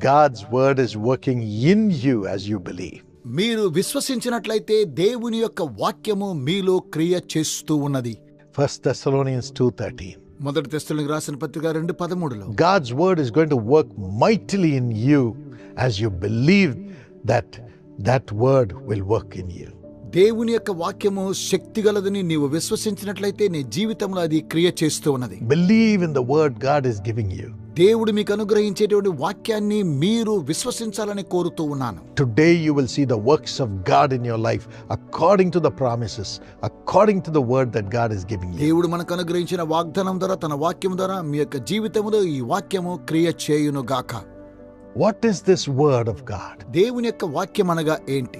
God's word is working in you as you believe. మీరు విశ్వసించినట్లయితే దేవుని యొక్క వాక్యము మీలో క్రియ చేస్తూ ఉన్నది ఫస్ట్ 2:13 మొదటి తెస్సలోనికి రాసిన పత్రిక 2:13లో God's word is going to work mightily in you as you believe that that word will work in you దేవుని యొక్క వాక్యము శక్తి గలదని నీవు విశ్వసించినట్లయితే నీ జీవితంలో అది క్రియ చేస్తూ ఉన్నది believe in the word God is giving you దేవుడు మీకు అనుగ్రహించేటువంటి వాక్యాన్ని మీరు విశ్వసించాలని కోరుతూ ఉన్నాను today you will see the works of God in your life according to the promises according to the word that God is giving దేవుడు మనకు అనుగ్రహించిన వాగ్దానం ద్వారా తన వాక్యం ద్వారా మీ యొక్క జీవితంలో ఈ వాక్యము క్రియ చేయును గాక what is this word of God దేవుని యొక్క వాక్యం అనగా ఏంటి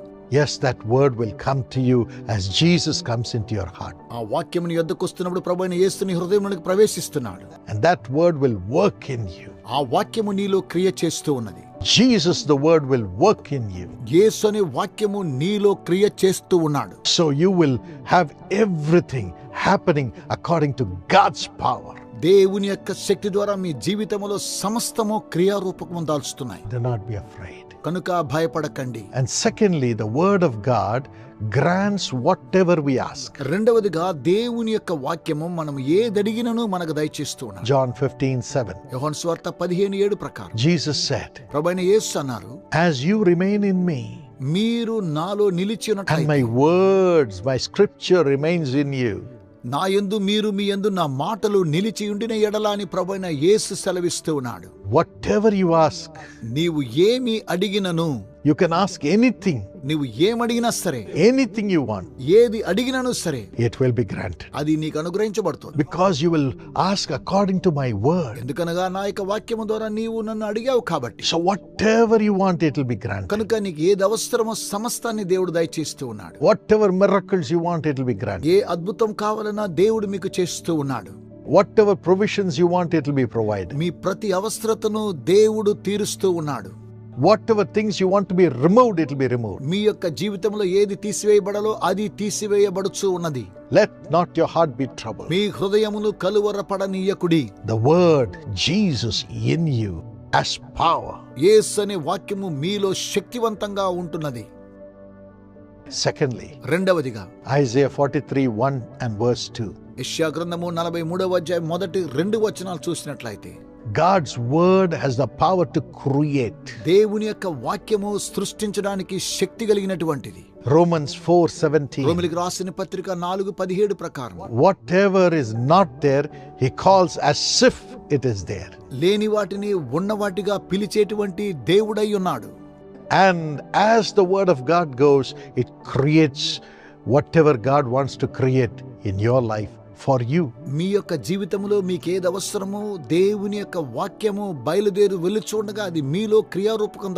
yes that word will come to you as Jesus comes in your heart ఆ వాక్యం నీ వద్దకు వస్తున్నప్పుడు ప్రభు అయిన యేసు నీ హృదయంలోకి ప్రవేశిస్తున్నాడు and that word will work in you ఆ వాక్యము నీలో క్రియ చేస్తూ ఉన్నది Jesus the word will work in you యేసు అనే వాక్యము నీలో క్రియ చేస్తూ ఉన్నాడు so you will have everything happening according to God's power దేవుని యొక్క శక్తి ద్వారా మీ జీవితంలో సమస్తము క్రియారూపకం దాల్చుతున్నాయి డు నాట్ బి అఫ్రైడ్ కనుక భయపడకండి and secondly the word of God grants whatever we ask రెండవదిగా దేవుని యొక్క వాక్యము మనం అడిగినను మనకు దయచేస్తూ ఉన్నాం జాన్ 15:7 యోహన్ పదిహేను 15:7 ప్రకారం జీసస్ సెడ్ ప్రభువైన యేసు అన్నారు యాస్ యు రిమైన్ ఇన్ మీ మీరు నాలో నిలిచి ఉన్నట్లయితే my words my scripture remains in you నా యందు మీరు మీ యందు నా మాటలు నిలిచి ఉండిన ఎడలాని ప్రభైన యేసు సెలవిస్తూ ఉన్నాడు వాట్ ఎవర్ యు ఆస్క్ నీవు ఏమి అడిగినను యూ కెన్ ఆస్క్ ఎనీథింగ్ నువ్వు ఏమడిగినా సరే ఎనీథింగ్ యూ వాంట్ ఏది అడిగినాను సరే ఇట్ విల్ బి గ్రాంట్ అది నీకు అనుగ్రహించబడుతుంది because you will ask according to my word ఎందుకనగా నా యొక్క వాక్యము ద్వారా నీవు నన్ను అడిగావు కాబట్టి so whatever you want it will be grant కనుక నీకు ఏది అవసరమో సమస్తాన్ని దేవుడు దయచేస్తూ ఉన్నాడు whatever miracles you want it will be grant ఏ అద్భుతం కావాలన్నా దేవుడు మీకు చేస్తూ ఉన్నాడు whatever provisions you want it will be provide మీ ప్రతి అవసరతను దేవుడు తీరుస్తూ ఉన్నాడు what ever things you want be removed it be removed మీ యొక్క జీవితంలో ఏది తీసివేయబడాలో అది తీసివేయబడుచు ఉన్నది let not your heart be trouble మీ హృదయమును కలువరపడనీయకుడి the word Jesus in you as power యేసు అనే వాక్యము మీలో శక్తివంతంగా ఉంటున్నది సెకండ్లీ రెండవదిగా Isaiah forty three one and verse two యష్యా గ్రంథము నలభై మూడవ అధ్యాయం మొదటి రెండు వచనాలు చూసినట్లయితే God's word has the power to create. దేవుని యొక్క వాక్యము సృష్టించడానికి శక్తి కలిగినటువంటిది. Romans 4:17. రోమీయులకు రాసిన పత్రిక 4:17 ప్రకారం. Whatever is not there, he calls as if it is there. లేని వాటిని ఉన్న వాటిగా పిలిచేటువంటి దేవుడై ఉన్నాడు. And as the word of God goes, it creates whatever God wants to create in your life. For you మీ యొక్క జీవితంలో మీకు ఏది అవసరమో దేవుని యొక్క వాక్యము బయలుదేరి వెళ్ళి చూడగా అది మీలో క్రియారూపకం